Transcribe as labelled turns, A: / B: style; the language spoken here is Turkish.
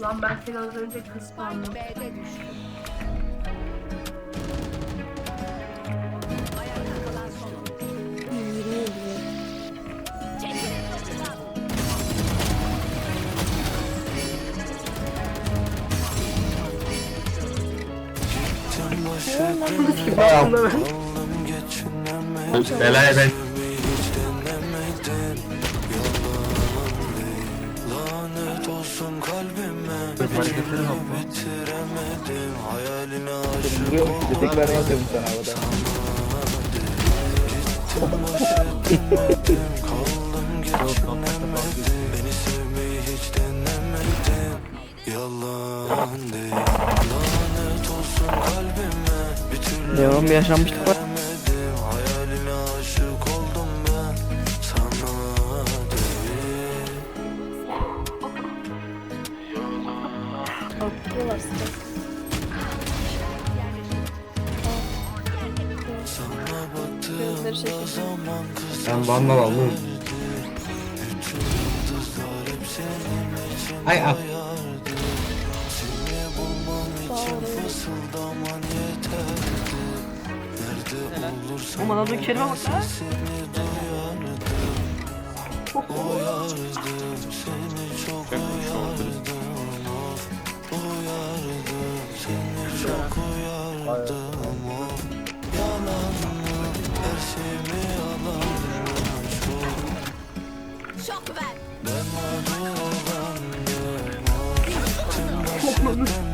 A: Lan ben seni az önce kız sandım.
B: B'de
C: Olsun kalbime. Bitiremedim. Hayaline aşık
D: Vuruyor musun? Dedim sana havada.
C: Kaldım geçinemedim Beni sevmeyi hiç denemedin. Yalan değil. Lanet olsun kalbime. Bir türlü
D: Devam yaşanmışlık var.
E: Atlıyorlar Gözleri.
C: Yıldızlar hep senin için
F: Ay
C: olursan
G: Aman adın kelime bak lan.
C: çok uyardım of çok uyardım of Yalan mı her şey mi yalan mı çok.
B: Şok ver.
C: ben mağdur her şeyden